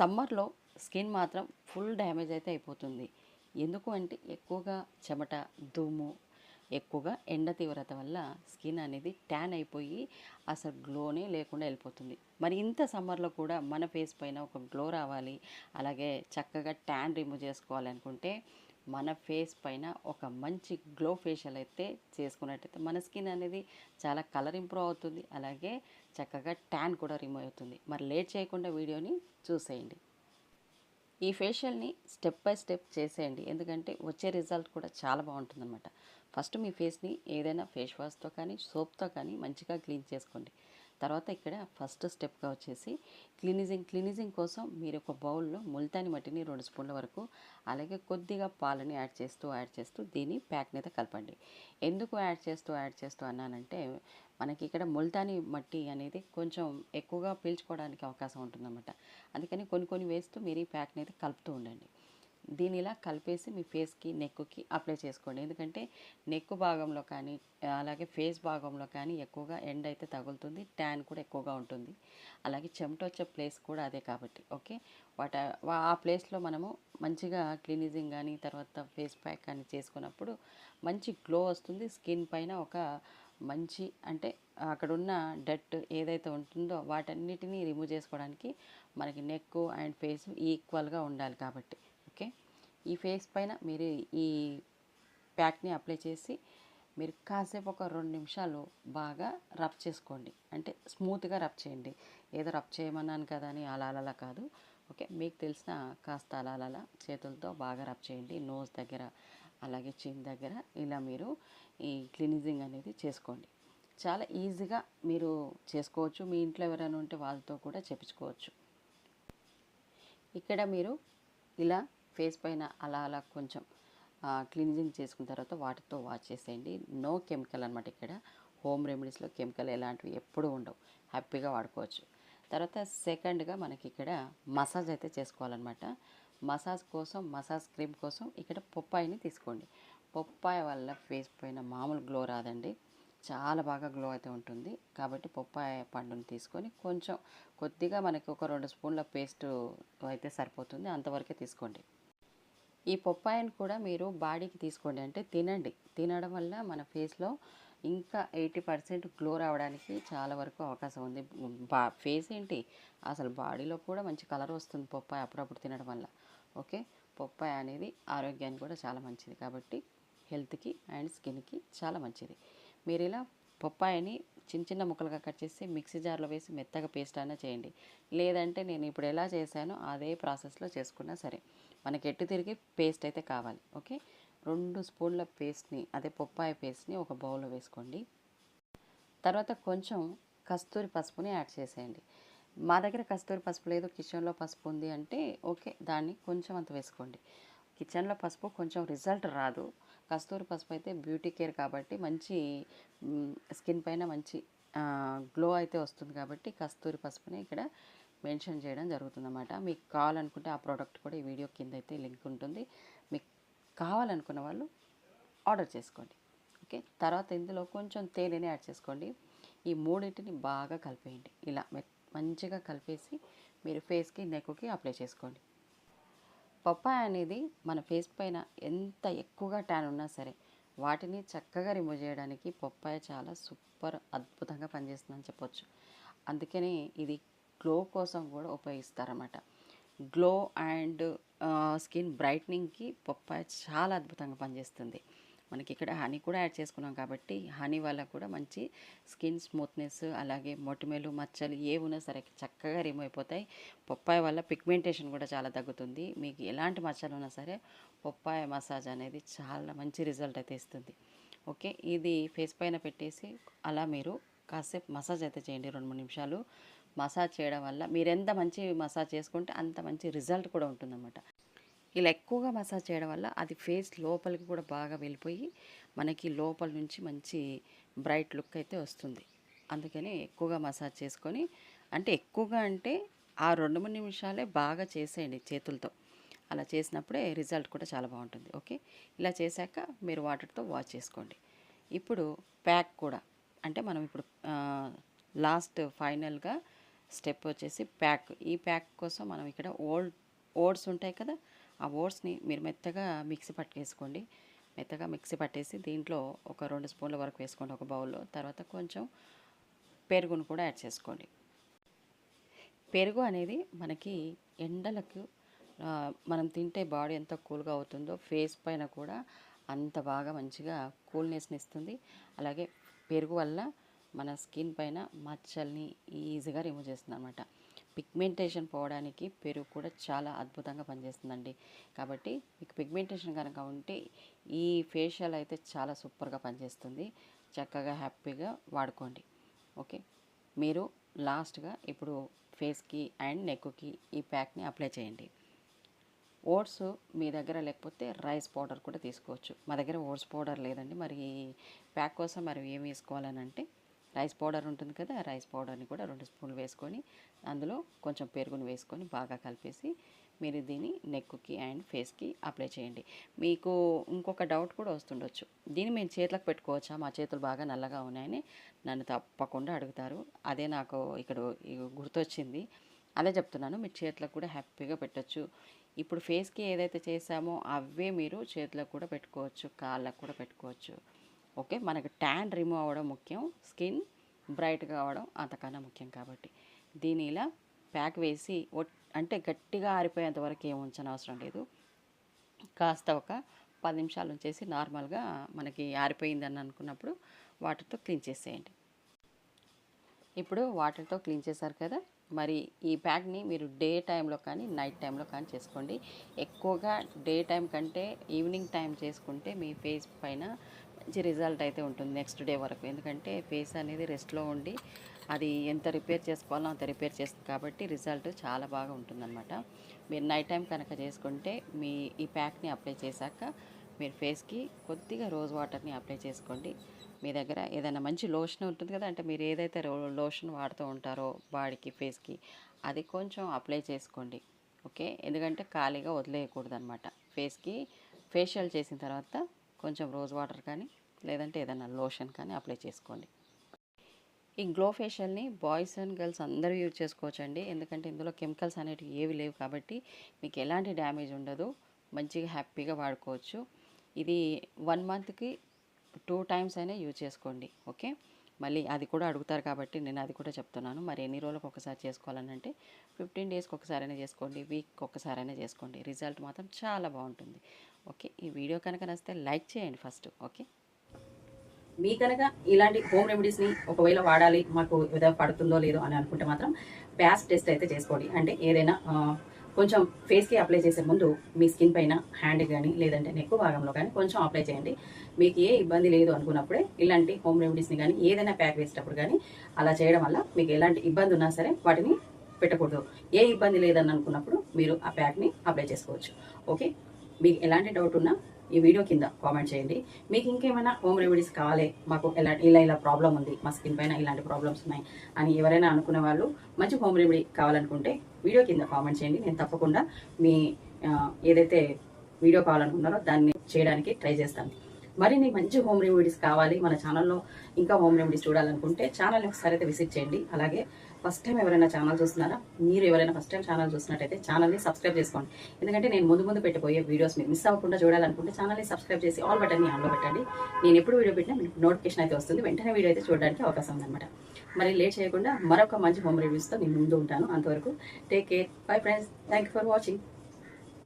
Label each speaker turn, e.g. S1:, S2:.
S1: సమ్మర్లో స్కిన్ మాత్రం full damage అయితే అయిపోతుంది. ఎందుకు అంటే ఎక్కువగా చెమట దుమ్ము ఎక్కువగా ఎండ తీవ్రత వల్ల స్కిన్ అనేది ట్యాన్ అయిపోయి అసలు గ్లోనే లేకుండా వెళ్ళిపోతుంది. మరి ఇంత సమ్మర్లో కూడా మన ఫేస్ పైన ఒక గ్లో రావాలి అలాగే చక్కగా ట్యాన్ రిమూవ్ చేసుకోవాలనుకుంటే మన ఫేస్ పైన ఒక మంచి గ్లో ఫేషియల్ అయితే చేసుకున్నట్టయితే మన స్కిన్ అనేది చాలా కలర్ ఇంప్రూవ్ అవుతుంది. అలాగే చక్కగా ట్యాన్ కూడా రిమూవ్ అవుతుంది. మరి లేట్ చేయకుండా వీడియోని చూసేయండి. ఈ ఫేషియల్ని స్టెప్ బై స్టెప్ చేసేయండి. ఎందుకంటే వచ్చే రిజల్ట్ కూడా చాలా బాగుంటుందన్నమాట. ఫస్ట్ మీ ఫేస్ని ఏదైనా ఫేస్ వాష్తో కానీ సోప్తో కానీ మంచిగా క్లీన్ చేసుకోండి. తర్వాత ఇక్కడ ఫస్ట్ స్టెప్గా వచ్చేసి క్లీనిజింగ్ క్లీనిజింగ్ కోసం మీరు ఒక బౌల్లో ముల్తాని మట్టిని రెండు స్పూన్ల వరకు అలాగే కొద్దిగా పాలని యాడ్ చేస్తూ యాడ్ చేస్తూ దీన్ని ప్యాక్ మీద కలపండి. ఎందుకు యాడ్ చేస్తూ యాడ్ చేస్తూ అన్నానంటే మనకి ఇక్కడ ముల్తాని మట్టి అనేది కొంచెం ఎక్కువగా పీల్చుకోవడానికి అవకాశం ఉంటుందన్నమాట. అందుకని కొన్ని కొన్ని వేస్తూ మీరు ఈ ప్యాక్ని అయితే కలుపుతూ ఉండండి. దీని ఇలా కలిపేసి మీ ఫేస్కి నెక్కి అప్లై చేసుకోండి. ఎందుకంటే నెక్ భాగంలో కానీ అలాగే ఫేస్ భాగంలో కానీ ఎక్కువగా ఎండ్ అయితే తగులుతుంది ట్యాన్ కూడా ఎక్కువగా ఉంటుంది. అలాగే చెమట వచ్చే ప్లేస్ కూడా అదే కాబట్టి ఓకే? వాట ఆ ప్లేస్లో మనము మంచిగా క్లీనిజింగ్ కానీ తర్వాత ఫేస్ ప్యాక్ కానీ చేసుకున్నప్పుడు మంచి గ్లో వస్తుంది. స్కిన్ పైన ఒక మంచి అంటే అక్కడ ఉన్న డట్ ఏదైతే ఉంటుందో వాటన్నిటినీ రిమూవ్ చేసుకోవడానికి మనకి నెక్ అండ్ ఫేస్ ఈక్వల్గా ఉండాలి కాబట్టి. ఈ ఫేస్ పైన మీరు ఈ ప్యాక్ని అప్లై చేసి మీరు కాసేపు ఒక రెండు నిమిషాలు బాగా రబ్ చేసుకోండి. అంటే స్మూత్గా రబ్ చేయండి. ఏదో రబ్ చేయమన్నాను కదా అని అలా అలా కాదు. ఓకే? మీకు తెలిసిన కాస్త అలా అలా చేతులతో బాగా రబ్ చేయండి. నోస్ దగ్గర అలాగే చిన్ దగ్గర ఇలా మీరు ఈ క్లినిజింగ్ అనేది చేసుకోండి. చాలా ఈజీగా మీరు చేసుకోవచ్చు. మీ ఇంట్లో ఎవరైనా ఉంటే వాళ్ళతో కూడా చేపించుకోవచ్చు ఇక్కడ మీరు ఇలా ఫేస్ పైన అలా అలా కొంచెం క్లీన్జింగ్ చేసుకున్న తర్వాత వాటితో వాష్ చేసేయండి. నో కెమికల్ అనమాట ఇక్కడ. హోమ్ రెమెడీస్లో కెమికల్ ఎలాంటివి ఎప్పుడూ ఉండవు. హ్యాపీగా వాడుకోవచ్చు. తర్వాత సెకండ్గా మనకి ఇక్కడ మసాజ్ అయితే చేసుకోవాలన్నమాట. మసాజ్ కోసం మసాజ్ క్రీమ్ కోసం ఇక్కడ పొప్పాయిని తీసుకోండి. పొప్పాయి వల్ల ఫేస్ పైన మామూలు గ్లో రాదండి. చాలా బాగా గ్లో అయితే ఉంటుంది. కాబట్టి పొప్పాయ పండుని తీసుకొని కొంచెం కొద్దిగా మనకి ఒక రెండు స్పూన్ల పేస్ట్ అయితే సరిపోతుంది. అంతవరకే తీసుకోండి. ఈ పొప్పాయిని కూడా మీరు బాడీకి తీసుకోండి. అంటే తినండి. తినడం వల్ల మన ఫేస్లో ఇంకా ఎయిటీ పర్సెంట్ గ్లో రావడానికి చాలా వరకు అవకాశం ఉంది. బా ఫేస్ ఏంటి? అసలు బాడీలో కూడా మంచి కలర్ వస్తుంది పొప్పాయి అప్పుడప్పుడు తినడం వల్ల. ఓకే? పొప్పాయి అనేది ఆరోగ్యానికి కూడా చాలా మంచిది కాబట్టి హెల్త్కి అండ్ స్కిన్కి చాలా మంచిది. మీరు ఇలా పొప్పాయిని చిన్న చిన్న ముక్కలుగా కట్ చేసి మిక్సీ జార్లో వేసి మెత్తగా పేస్ట్ అయినా చేయండి. లేదంటే నేను ఇప్పుడు ఎలా చేశానో అదే ప్రాసెస్లో చేసుకున్నా సరే. మనకి ఎట్టు తిరిగి పేస్ట్ అయితే కావాలి ఓకే? రెండు స్పూన్ల పేస్ట్ని అదే పప్పాయ పేస్ట్ని ఒక బౌల్లో వేసుకోండి. తర్వాత కొంచెం కస్తూరి పసుపుని యాడ్ చేసేయండి. మా దగ్గర కస్తూరి పసుపు లేదు కిచెన్లో పసుపు ఉంది అంటే ఓకే దాన్ని కొంచెం అంత వేసుకోండి. కిచెన్లో పసుపు కొంచెం రిజల్ట్ రాదు. కస్తూరి పసుపు అయితే బ్యూటీ కేర్ కాబట్టి మంచి స్కిన్ పైన మంచి గ్లో అయితే వస్తుంది కాబట్టి కస్తూరి పసుపుని ఇక్కడ మెన్షన్ చేయడం జరుగుతుందన్నమాట. మీకు కావాలనుకుంటే ఆ ప్రోడక్ట్ కూడా ఈ వీడియో కింద అయితే లింక్ ఉంటుంది. మీకు కావాలనుకున్న వాళ్ళు ఆర్డర్ చేసుకోండి. ఓకే? తర్వాత ఇందులో కొంచెం తేనెని యాడ్ చేసుకోండి. ఈ మూడింటిని బాగా కలిపేయండి. ఇలా మంచిగా కలిపేసి మీరు ఫేస్కి నెక్కి అప్లై చేసుకోండి. పప్పాయ అనేది మన ఫేస్ పైన ఎంత ఎక్కువగా ట్యాన్ ఉన్నా సరే వాటిని చక్కగా రిమూవ్ చేయడానికి పప్పాయ చాలా సూపర్ అద్భుతంగా పనిచేస్తుందని చెప్పొచ్చు. అందుకనే ఇది గ్లో కోసం కూడా ఉపయోగిస్తారన్నమాట. గ్లో అండ్ స్కిన్ బ్రైట్నింగ్కి పప్పాయ చాలా అద్భుతంగా పనిచేస్తుంది. మనకి ఇక్కడ హనీ కూడా యాడ్ చేసుకున్నాం కాబట్టి హనీ వల్ల కూడా మంచి స్కిన్ స్మూత్నెస్ అలాగే మొటిమలు మచ్చలు ఏ ఉన్నా సరే చక్కగా రిమూవ్ అయిపోతాయి. పప్పాయ వల్ల పిగ్మెంటేషన్ కూడా చాలా తగ్గుతుంది. మీకు ఎలాంటి మచ్చలు ఉన్నా సరే పప్పాయ మసాజ్ అనేది చాలా మంచి రిజల్ట్ అయితే ఇస్తుంది. ఓకే ఇది ఫేస్ పైన పెట్టేసి అలా మీరు కాసేపు మసాజ్ అయితే చేయండి రెండు మూడు నిమిషాలు. మసాజ్ చేయడం వల్ల మీరు ఎంత మంచి మసాజ్ చేసుకుంటే అంత మంచి రిజల్ట్ కూడా ఉంటుందన్నమాట. ఇలా ఎక్కువగా మసాజ్ చేయడం వల్ల అది ఫేస్ లోపలికి కూడా బాగా వెళ్ళిపోయి మనకి లోపల నుంచి మంచి బ్రైట్ లుక్ అయితే వస్తుంది. అందుకని ఎక్కువగా మసాజ్ చేసుకొని అంటే ఎక్కువగా అంటే ఆ రెండు మూడు నిమిషాలే బాగా చేసేయండి చేతులతో. అలా చేసినప్పుడే రిజల్ట్ కూడా చాలా బాగుంటుంది. ఓకే? ఇలా చేశాక మీరు వాటర్తో వాష్ చేసుకోండి. ఇప్పుడు ప్యాక్ కూడా అంటే మనం ఇప్పుడు లాస్ట్ ఫైనల్గా స్టెప్ వచ్చేసి ప్యాక్. ఈ ప్యాక్ కోసం మనం ఇక్కడ ఓల్డ్ ఓట్స్ ఉంటాయి కదా ఆ ఓట్స్ని మీరు మెత్తగా మిక్సీ పట్టేసుకోండి మెత్తగా మిక్సీ పట్టేసి దీంట్లో ఒక రెండు స్పూన్ల వరకు వేసుకోండి ఒక బౌల్లో. తర్వాత కొంచెం పెరుగును కూడా యాడ్ చేసుకోండి. పెరుగు అనేది మనకి ఎండలకు మనం తింటే బాడీ ఎంత కూల్గా అవుతుందో ఫేస్ పైన కూడా అంత బాగా మంచిగా కూల్నెస్ని ఇస్తుంది. అలాగే పెరుగు వల్ల మన స్కిన్ పైన మచ్చల్ని ఈజీగా రిమూవ్ చేస్తుంది అనమాట పిగ్మెంటేషన్ పోవడానికి పెరుగు కూడా చాలా అద్భుతంగా పనిచేస్తుందండి. కాబట్టి మీకు పిగ్మెంటేషన్ కనుక ఉంటే ఈ ఫేషియల్ అయితే చాలా సూపర్గా పనిచేస్తుంది. చక్కగా హ్యాపీగా వాడుకోండి. ఓకే? మీరు లాస్ట్గా ఇప్పుడు ఫేస్కి అండ్ నెక్కి ఈ ప్యాక్ని అప్లై చేయండి. ఓట్స్ మీ దగ్గర లేకపోతే రైస్ పౌడర్ కూడా తీసుకోవచ్చు. మా దగ్గర ఓట్స్ పౌడర్ లేదండి. మరి ఈ ప్యాక్ కోసం మరి ఏం వేసుకోవాలని అంటే రైస్ పౌడర్ ఉంటుంది కదా రైస్ పౌడర్ని కూడా రెండు స్పూన్లు వేసుకొని అందులో కొంచెం పెరుగుని వేసుకొని బాగా కలిపేసి మీరు దీన్ని నెక్కి అండ్ ఫేస్కి అప్లై చేయండి. మీకు ఇంకొక డౌట్ కూడా వస్తుండొచ్చు. దీన్ని మేము చేతులకు పెట్టుకోవచ్చా? మా చేతులు బాగా నల్లగా ఉన్నాయని నన్ను తప్పకుండా అడుగుతారు. అదే నాకు ఇక్కడ గుర్తొచ్చింది. అదే చెప్తున్నాను మీ చేతులకు కూడా హ్యాపీగా పెట్టొచ్చు. ఇప్పుడు ఫేస్కి ఏదైతే చేసామో అవే మీరు చేతులకు కూడా పెట్టుకోవచ్చు కాళ్ళకు కూడా పెట్టుకోవచ్చు. ఓకే? మనకు ట్యాన్ రిమూవ్ అవ్వడం ముఖ్యం స్కిన్ బ్రైట్గా అవ్వడం అంతకన్నా ముఖ్యం కాబట్టి. దీని ఇలా ప్యాక్ వేసి ఒట్- అంటే గట్టిగా ఆరిపోయేంత వరకు ఏం ఉంచనవసరం లేదు. కాస్త ఒక పది నిమిషాలు ఉంచేసి నార్మల్గా మనకి ఆరిపోయిందని అనుకున్నప్పుడు వాటర్తో క్లీన్ చేసేయండి. ఇప్పుడు వాటర్తో క్లీన్ చేశారు కదా? మరి ఈ ప్యాక్ని మీరు డే టైంలో కానీ నైట్ టైంలో కానీ చేసుకోండి. ఎక్కువగా డే టైం కంటే ఈవినింగ్ టైం చేసుకుంటే మీ ఫేస్ పైన మంచి రిజల్ట్ అయితే ఉంటుంది నెక్స్ట్ డే వరకు. ఎందుకంటే ఫేస్ అనేది రెస్ట్లో ఉండి అది ఎంత రిపేర్ చేసుకోవాలో అంత రిపేర్ చేస్తుంది కాబట్టి రిజల్ట్ చాలా బాగా ఉంటుందన్నమాట. మీరు నైట్ టైం కనుక చేసుకుంటే మీ ఈ ప్యాక్ని అప్లై చేశాక మీరు ఫేస్కి కొద్దిగా రోజ్ వాటర్ని అప్లై చేసుకోండి. మీ దగ్గర ఏదైనా మంచి లోషన్ ఉంటుంది కదా అంటే మీరు ఏదైతే లోషన్ వాడుతూ ఉంటారో బాడీకి ఫేస్కి అది కొంచెం అప్లై చేసుకోండి. ఓకే? ఎందుకంటే ఖాళీగా వదిలేయకూడదు అనమాట ఫేస్కి ఫేషియల్ చేసిన తర్వాత కొంచెం రోజ్ వాటర్ కానీ లేదంటే ఏదైనా లోషన్ కానీ అప్లై చేసుకోండి. ఈ గ్లో ఫేషియల్ని బాయ్స్ అండ్ గర్ల్స్ అందరూ యూజ్ చేసుకోవచ్చండి. ఎందుకంటే ఇందులో కెమికల్స్ అనేటివి ఏవి లేవు కాబట్టి మీకు ఎలాంటి డ్యామేజ్ ఉండదు. మంచిగా హ్యాపీగా వాడుకోవచ్చు. ఇది వన్ మంత్కి టూ టైమ్స్ అయినా యూజ్ చేసుకోండి. ఓకే? మళ్ళీ అది కూడా అడుగుతారు కాబట్టి నేను అది కూడా చెప్తున్నాను. మరి ఎన్ని రోజులకు ఒకసారి చేసుకోవాలని అంటే ఫిఫ్టీన్ డేస్కి ఒకసారైనా చేసుకోండి. వీక్ ఒకసారైనా చేసుకోండి. రిజల్ట్ మాత్రం చాలా బాగుంటుంది. ఓకే ఈ వీడియో కనుక నచ్చితే లైక్ చేయండి ఫస్ట్ ఓకే?
S2: మీ కనుక ఇలాంటి హోమ్ రెమెడీస్ని ఒకవేళ వాడాలి మాకు ఏదో పడుతుందో లేదో అని అనుకుంటే మాత్రం ప్యాస్ టెస్ట్ అయితే చేసుకోండి. అంటే ఏదైనా కొంచెం ఫేస్కి అప్లై చేసే ముందు మీ స్కిన్ పైన హ్యాండ్ కానీ లేదంటే నెక్ భాగంలో కానీ కొంచెం అప్లై చేయండి. మీకు ఏ ఇబ్బంది లేదు అనుకున్నప్పుడే ఇలాంటి హోమ్ రెమెడీస్ని కానీ ఏదైనా ప్యాక్ వేసేటప్పుడు కానీ అలా చేయడం వల్ల మీకు ఎలాంటి ఇబ్బంది ఉన్నా సరే వాటిని పెట్టకూడదు. ఏ ఇబ్బంది లేదని అనుకున్నప్పుడు మీరు ఆ ప్యాక్ని అప్లై చేసుకోవచ్చు. ఓకే? మీకు ఎలాంటి డౌట్ ఉన్నా ఈ వీడియో కింద కామెంట్ చేయండి. మీకు ఇంకేమైనా హోమ్ రెమెడీస్ కావాలి మాకు ఎలా ఇలా ఇలా ప్రాబ్లం ఉంది మా స్కిన్ పైన ఇలాంటి ప్రాబ్లమ్స్ ఉన్నాయి అని ఎవరైనా అనుకునే వాళ్ళు మంచి హోమ్ రెమెడీ కావాలనుకుంటే వీడియో కింద కామెంట్ చేయండి. నేను తప్పకుండా మీ ఏదైతే వీడియో కావాలనుకున్నారో దాన్ని చేయడానికి ట్రై చేస్తాను. మరిన్ని మంచి హోమ్ రెమెడీస్ కావాలి మన ఛానల్లో ఇంకా హోమ్ రెమెడీస్ చూడాలనుకుంటే ఛానల్ని ఒకసారి అయితే విజిట్ చేయండి. అలాగే ఫస్ట్ టైం ఎవరైనా ఛానల్ చూస్తున్నారా? మీరు ఎవరైనా ఫస్ట్ టైం ఛానల్ చూసినట్టయితే ఛానల్ని సబ్స్క్రైబ్ చేసుకోండి. ఎందుకంటే నేను ముందు ముందు పెట్టబోయే వీడియోస్ మీరు మిస్ అవ్వకుండా చూడాలనుకుంటే ఛానల్ని సబ్స్క్రైబ్ చేసి ఆల్ బటన్ని ఆన్లో పెట్టండి. నేను ఎప్పుడు వీడియో పెట్టినా మీకు నోటిఫికేషన్ అయితే వస్తుంది. వెంటనే వీడియో అయితే చూడడానికి అవకాశం ఉందన్నమాట. మరి లేట్ చేయకుండా మరొక మంచి హోమ్ రివ్యూస్తో నేను ముందు ఉంటాను. అంతవరకు take care. Bye friends. Thank you for watching.